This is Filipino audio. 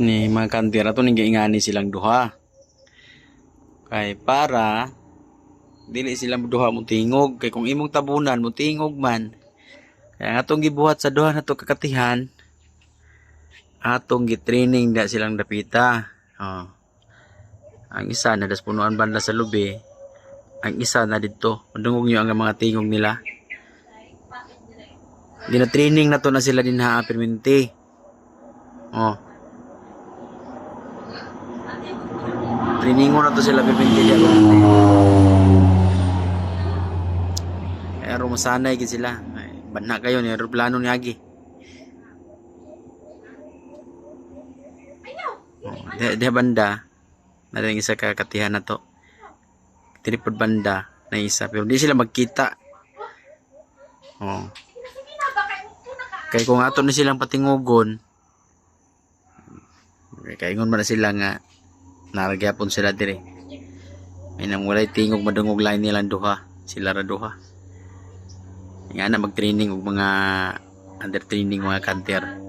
ni mga kantira to ning ingani silang duha. Kay para dili sila duha mo tingog kay kung imong tabunan mo tingog man. Kaya atong gibuhat sa duha na to kakatihan atong gitraining da silang dapita. Oh. ang isa na das punuan banda sa lubi. Ang isa na dito. Madungog nyo ang mga tingog nila. Gina-training na to na sila din ha perminti oh Training na to sila pipinti diya. Pero masanay gid sila. Banna kayo ni aeroplano ni Agi. Oh, di, di banda. Naring isa ka katihan na to. Tinipod banda na isa. Pero di sila magkita. Oh. Kaya kung ato na silang patingugon, kaya ingon man na sila nga Naragapon sila dire. May nang tingog madungog lain nilang duha. Sila ra duha. Nga na mag-training og mga under training mga kanter.